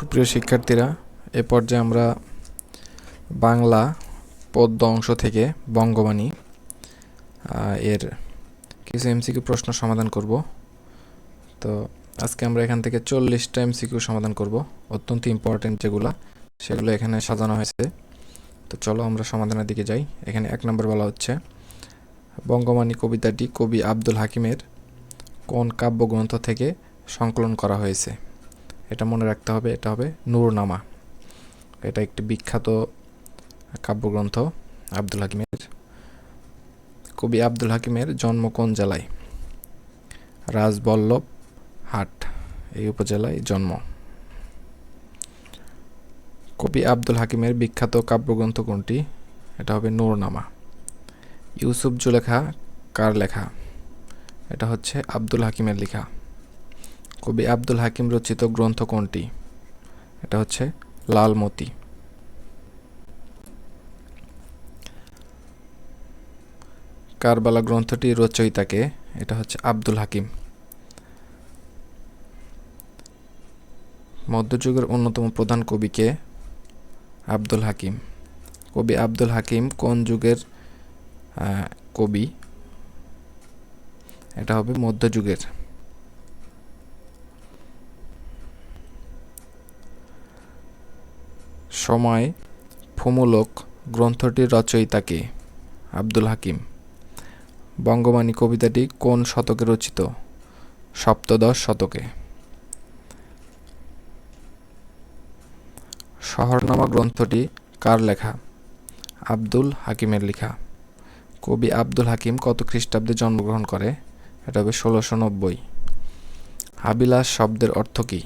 সুপ্রিয় শিক্ষার্থীরা, এ পর্যায়ে আমরা বাংলা পদ্য অংশ থেকে বঙ্গবাণী এর কিছু এমসিকিউ প্রশ্ন সমাধান করব। তো আজকে আমরা এখান থেকে চল্লিশটা এমসিকিউ সমাধান করব। অত্যন্ত ইম্পর্টেন্ট যেগুলো, সেগুলো এখানে সাজানো হয়েছে। তো চলো আমরা সমাধানের দিকে যাই। এখানে এক নম্বর বলা হচ্ছে, বঙ্গবাণী কবিতাটি কবি আব্দুল হাকিমের কোন কাব্যগ্রন্থ থেকে সংকলন করা হয়েছে? এটা মনে রাখতে হবে, এটা হবে নূরনামা। এটা একটি বিখ্যাত কাব্যগ্রন্থ আব্দুল হাকিমের। কবি আব্দুল হাকিমের জন্ম কোন জেলায়? রাজবল্লভ হাট, এই উপজেলায় জন্ম। কবি আব্দুল হাকিমের বিখ্যাত কাব্যগ্রন্থ কোনটি? এটা হবে নূরনামা। ইউসুফ জুলেখা কার লেখা? এটা হচ্ছে আব্দুল হাকিমের লেখা। কবি আব্দুল হাকিম রচিত গ্রন্থ কোনটি? এটা হচ্ছে লালমতি। কারবালা গ্রন্থটি রচয়িতাকে, এটা হচ্ছে আব্দুল হাকিম। মধ্যযুগের অন্যতম প্রধান কবিকে আব্দুল হাকিম। কবি আব্দুল হাকিম কোন যুগের কবি? এটা হবে মধ্যযুগের। সময় ফমূলক গ্রন্থটির রচয়িতাকে, আব্দুল হাকিম। বঙ্গবাণী কবিতাটি কোন শতকে রচিত? সপ্তদশ শতকে। শহরনামা গ্রন্থটি কার লেখা? আব্দুল হাকিমের লেখা। কবি আব্দুল হাকিম কত খ্রিস্টাব্দে জন্মগ্রহণ করে? এটা হবে ষোলোশো নব্বই। আবিলাস শব্দের অর্থ কী?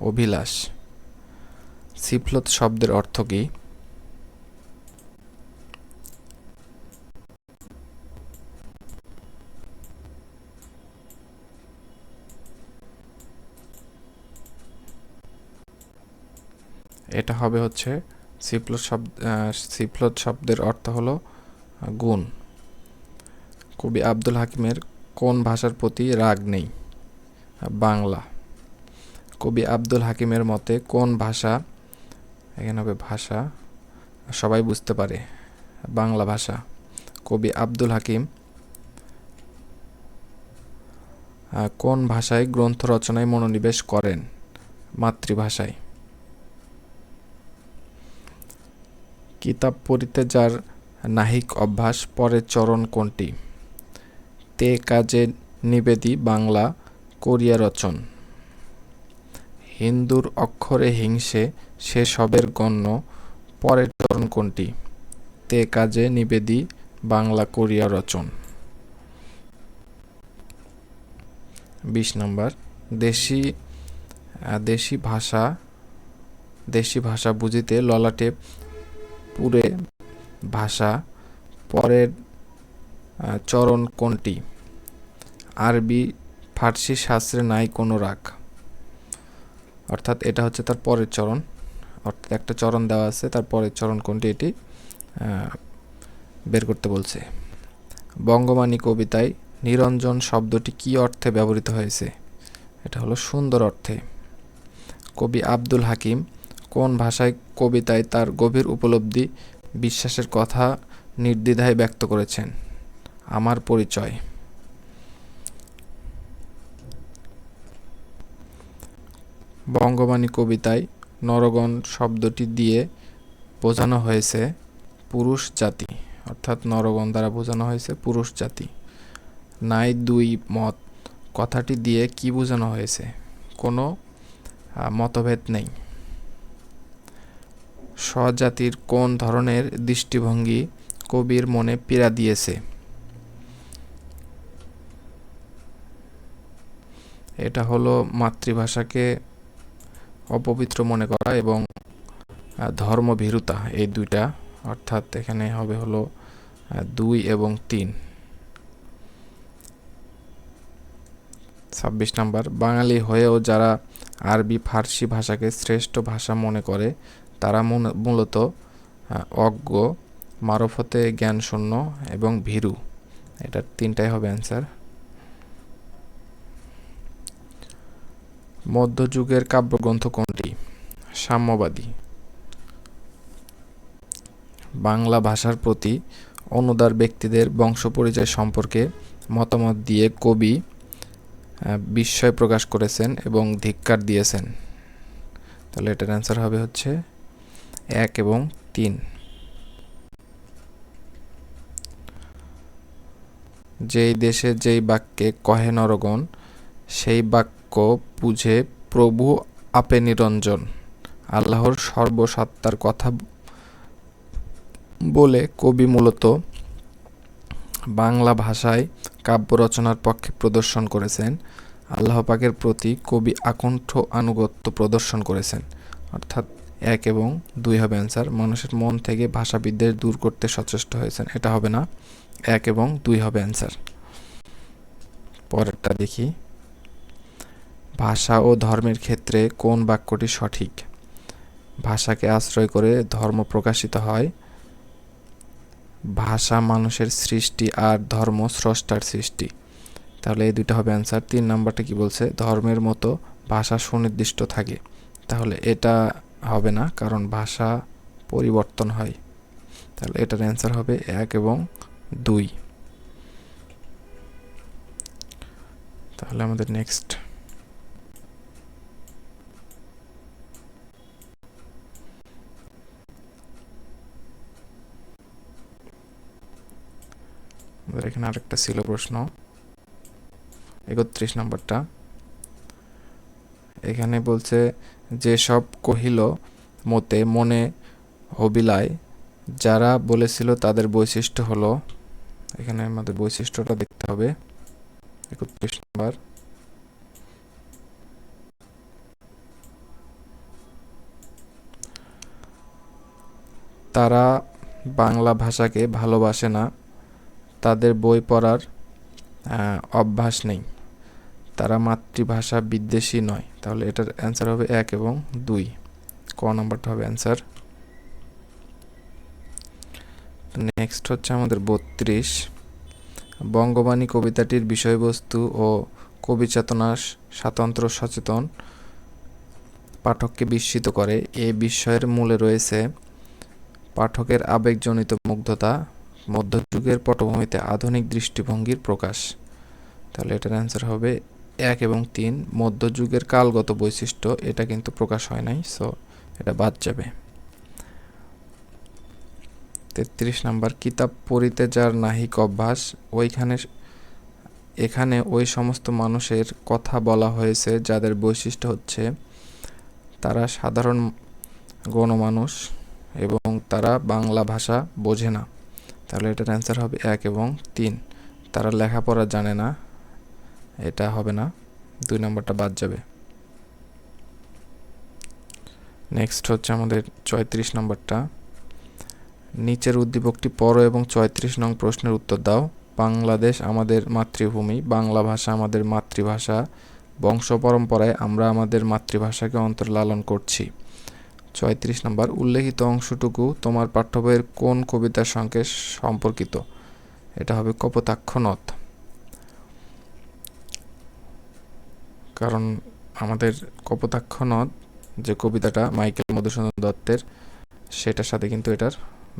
অভিলাষ। সিফলত শব্দের অর্থ কী? এটা হবে হচ্ছে সিপ্লট শব্দ সিপ্লট শব্দের অর্থ হলো গুণ। কবি আব্দুল হাকিমের কোন ভাষার প্রতি রাগ নেই? বাংলা। কবি আব্দুল হাকিমের মতে কোন ভাষা এখানে হবে ভাষা। সবাই বুঝতে পারে। বাংলা ভাষা। কবি আব্দুল হাকিম। কোন ভাষায় গ্রন্থ রচনায় মনোনিবেশ করেন? মাতৃভাষায়। কিতাব পড়িতে যার নাহিক অভ্যাস, পরের চরণ কোনটি? তে কাজে নিবেদি বাংলা, করিয়া রচন। হিন্দুর অক্ষরে হিংসে সে সবের গণ্য, পরের চরণ কোনটি? তে কাজে নিবেদি, বাংলা কোরিয়া রচন। বিশ নম্বর, দেশি দেশি ভাষা দেশি ভাষা বুঝিতে ললাটে পুরে ভাষা, পরের চরণ কোনটি? আরবি, ফার্সি শাস্ত্রে নাই কোনো রাগ। অর্থাৎ এটা হচ্ছে তার পরের চরণ। অর্থাৎ একটা চরণ দেওয়া আছে, তার পরের চরণ কোনটি এটি? বের করতে বলছে। বঙ্গবাণী কবিতায় নিরঞ্জন শব্দটি কী অর্থে ব্যবহৃত হয়েছে? এটা হলো সুন্দর অর্থে। কবি আব্দুল হাকিম কোন ভাষায় কবিতায় তার গভীর উপলব্ধি, বিশ্বাসের কথা নির্দ্বিধায় ব্যক্ত করেছেন? আমার পরিচয়। বঙ্গবাণী কবিতায় নরগণ শব্দটি দিয়ে বোঝানো হয়েছে পুরুষ জাতি, অর্থাৎ নরগণ দ্বারা বোঝানো হয়েছে পুরুষ জাতি। নাই দুই মত, কথাটি দিয়ে কি বোঝানো হয়েছে? কোনো মতভেদ নেই। স্বজাতির কোন ধরনের দৃষ্টিভঙ্গি কবির মনে পীড়া দিয়েছে? এটা হলো মাতৃভাষাকে অপবিত্র মনে করা এবং ধর্মভীরুতা এই দুইটা, অর্থাৎ এখানে হবে হলো দুই এবং তিন। ছাব্বিশ নাম্বার, বাঙালি হয়েও যারা আরবি, ফার্সি ভাষাকে শ্রেষ্ঠ ভাষা মনে করে, তারা মূল- মূলত অজ্ঞ, মারফতে জ্ঞানশূন্য এবং ভীরু। এটার তিনটাই হবে অ্যান্সার মধ্যযুগের কাব্যগ্রন্থ কোনটি? সাম্যবাদী। বাংলা ভাষার প্রতি অনুদার ব্যক্তিদের বংশপরিচয় সম্পর্কে মতামত দিয়ে কবি বিস্ময় প্রকাশ করেছেন এবং ধিক্কার দিয়েছেন। তাহলে এটার অ্যান্সার হবে হচ্ছে এক এবং তিন। যেই দেশে যেই বাক্যে কহে নরগণ, সেই বাক্য বুঝে প্রভু আপে নিরঞ্জন। আল্লাহর সর্বসত্তার কথা বলে কবি মূলত বাংলা ভাষায় কাব্য রচনার পক্ষে প্রদর্শন করেছেন। আল্লাহ পাকের প্রতি কবি আকণ্ঠ আনুগত্য প্রদর্শন করেছেন। অর্থাৎ এক এবং দুই হবে অ্যান্সার মানুষের মন থেকে ভাষা বিদ্বেষ দূর করতে সচেষ্ট হয়েছেন। এটা হবে না, এক এবং দুই হবে অ্যান্সার পরেরটা দেখি। ভাষা ও ধর্মের ক্ষেত্রে কোন বাক্যটি সঠিক? ভাষাকে আশ্রয় করে ধর্ম প্রকাশিত হয়। ভাষা মানুষের সৃষ্টি আর ধর্ম স্রষ্টার সৃষ্টি। তাহলে এই দুইটা হবে অ্যান্সার তিন নাম্বারটা কি বলছে? ধর্মের মতো ভাষা সুনির্দিষ্ট থাকে। তাহলে এটা হবে না, কারণ ভাষা পরিবর্তন হয়। তাহলে এটার অ্যান্সার হবে এক এবং দুই। তাহলে আমাদের নেক্সট আমাদের এখানে আরেকটা ছিল প্রশ্ন। একত্রিশ নম্বরটা। এখানে বলছে, যে সব কহিল মতে মনে হবিলায়, যারা বলেছিল তাদের বৈশিষ্ট্য হলো এখানে আমাদের বৈশিষ্ট্যটা দেখতে হবে। একত্রিশ নম্বর। তারা বাংলা ভাষাকে ভালোবাসে না। তাদের বই পড়ার অভ্যাস নেই। তারা মাতৃভাষা বিদ্বেষী নয়। তাহলে এটার অ্যান্সার হবে এক এবং দুই। ক নাম্বারটা হবে অ্যান্সার নেক্সট হচ্ছে আমাদের বত্রিশ। বঙ্গবাণী কবিতাটির বিষয়বস্তু ও কবি চেতনা স্বাতন্ত্র সচেতন পাঠককে বিস্মিত করে। এই বিস্ময়ের মূলে রয়েছে পাঠকের আবেগজনিত মুগ্ধতা মধ্যযুগের পটভূমিতে আধুনিক দৃষ্টিভঙ্গির প্রকাশ। তাহলে এটার অ্যান্সার হবে এক এবং তিন। মধ্যযুগের কালগত বৈশিষ্ট্য, এটা কিন্তু প্রকাশ হয় নাই সো এটা বাদ যাবে। তেত্রিশ নাম্বার, কিতাব পড়িতে যার নাহিক অভ্যাস, ওইখানে এখানে ওই সমস্ত মানুষের কথা বলা হয়েছে যাদের বৈশিষ্ট্য হচ্ছে তারা সাধারণ গণমানুষ এবং তারা বাংলা ভাষা বোঝে না। তাহলে এটার অ্যান্সার হবে এক এবং তিন। তারা লেখাপড়া জানে না, এটা হবে না, দুই নম্বরটা বাদ যাবে। নেক্সট হচ্ছে আমাদের চৌত্রিশ নম্বরটা। নিচের উদ্দীপকটি পড়ো এবং চৌত্রিশ নং প্রশ্নের উত্তর দাও। বাংলাদেশ আমাদের মাতৃভূমি, বাংলা ভাষা আমাদের মাতৃভাষা, বংশ পরম্পরায় আমরা আমাদের মাতৃভাষাকে অন্তর লালন করছি। ছয়ত্রিশ নম্বর, উল্লেখিত অংশটুকু তোমার পাঠ্য বইয়ের কোন কবিতার সঙ্গে সম্পর্কিত? এটা হবে কপোতাক্ষ নদ কারণ আমাদের কপোতাক্ষ নদ যে কবিতাটা মাইকেল মধুসূদন দত্তের, সেটার সাথে কিন্তু এটার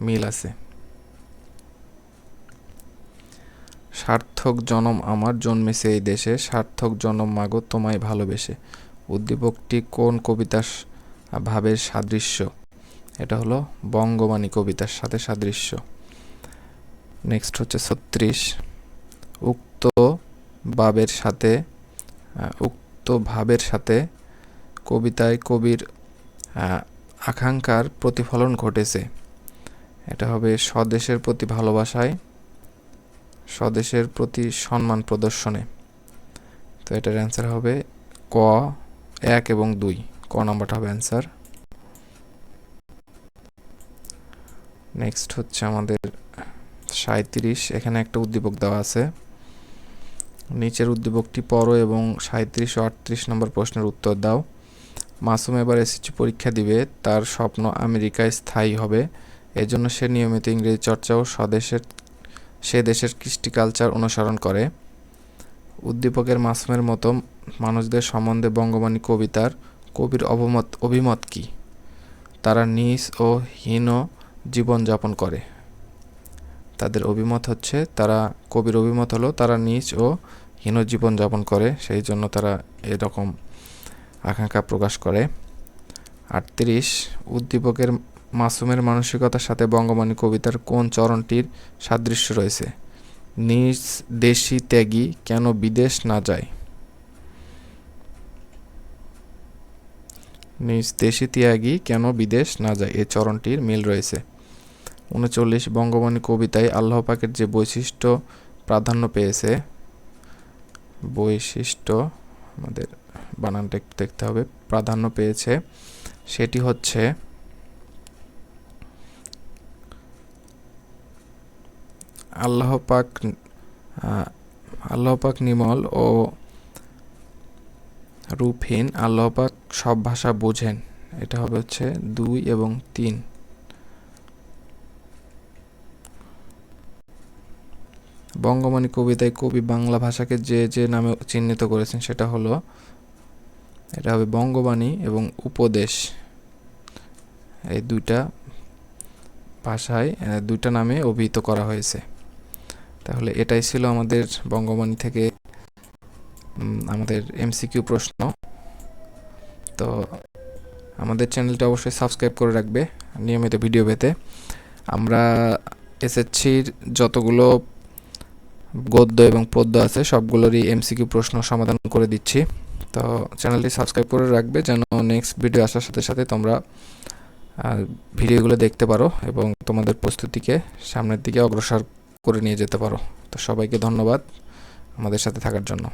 মিল আছে। সার্থক জনম আমার জন্মেছে এই দেশে, সার্থক জনম মাগো তোমায় ভালোবেসে। উদ্দীপকটি কোন কবিতার ভাবের সাদৃশ্য। এটা হলো বঙ্গবাণী কবিতার সাথে সাদৃশ্য। নেক্সট হচ্ছে ছত্রিশ। উক্ত ভাবের সাথে উক্ত ভাবের সাথে কবিতায় কবির আকাঙ্ক্ষার প্রতিফলন ঘটেছে। এটা হবে স্বদেশের প্রতি ভালোবাসায়, স্বদেশের প্রতি সম্মান প্রদর্শনে। তো এটার অ্যান্সার হবে ক, এক এবং দুই। ক নাম্বারটা হবে অ্যান্সার নেক্সট হচ্ছে আমাদের সাঁত্রিশ এখানে একটা উদ্দীপক দেওয়া আছে। নিচের উদ্দীপকটি পড়ো এবং সাঁত্রিশ ও আটত্রিশ নম্বর প্রশ্নের উত্তর দাও। মাসুম এবার এসএসসি পরীক্ষা দিবে, তার স্বপ্ন আমেরিকায় স্থায়ী হবে। এজন্য সে নিয়মিত ইংরেজি চর্চা ও স্বদেশের, সে দেশের কৃষ্টি কালচার অনুসরণ করে। উদ্দীপকের মাসুমের মতো মানুষদের সম্বন্ধে বঙ্গবাণী কবিতার কবির অবমত, অভিমত কি? তারা নিজ ও হীন জীবনযাপন করে। তাদের অভিমত হচ্ছে তারা, কবির অভিমত হলো তারা নিজ ও হীন জীবনযাপন করে, সেই জন্য তারা এরকম আকাঙ্ক্ষা প্রকাশ করে। আটত্রিশ, উদ্দীপকের মাসুমের মানসিকতার সাথে বঙ্গবাণী কবিতার কোন চরণটির সাদৃশ্য রয়েছে? নিজ দেশি ত্যাগী কেন বিদেশ না যায়? নিজ দেশি ত্যাগী কেন বিদেশ না যায়? এই চরণটির মিল রয়েছে। উনচল্লিশ বঙ্গবাণী কবিতায় আল্লাহ পাকের যে বৈশিষ্ট্য প্রাধান্য পেয়েছে, বৈশিষ্ট্য আমাদের বানানটা একটু দেখতে হবে, প্রাধান্য পেয়েছে, সেটি হচ্ছে আল্লাহ পাক আল্লাহ পাক নিমল ও রূপহীন আল্লাহ পাক সব ভাষা বোঝেন। এটা হবে হচ্ছে দুই এবং তিন। বঙ্গমণি কবিতায় কবি বাংলা ভাষাকে যে যে নামে চিহ্নিত করেছেন সেটা হলো, এটা হবে বঙ্গবাণী এবং উপদেশ। এই দুইটা ভাষায় দুইটা নামে অভিহিত করা হয়েছে। তাহলে এটাই ছিল আমাদের বঙ্গবাণী থেকে আমাদের এমসিকিউ প্রশ্ন। তো আমাদের চ্যানেলটা অবশ্যই সাবস্ক্রাইব করে রাখবে নিয়মিত ভিডিও পেতে। আমরা এসএসসির যতগুলো গদ্য এবং পদ্য আছে, সবগুলোরই এমসিকিউ প্রশ্ন সমাধান করে দিচ্ছি। তো চ্যানেলটি সাবস্ক্রাইব করে রাখবে যেন নেক্সট ভিডিও আসার সাথে সাথে তোমরা ভিডিওগুলো দেখতে পারো এবং তোমাদের প্রস্তুতিকে সামনের দিকে অগ্রসর করে নিয়ে যেতে পারো। তো সবাইকে ধন্যবাদ আমাদের সাথে থাকার জন্য।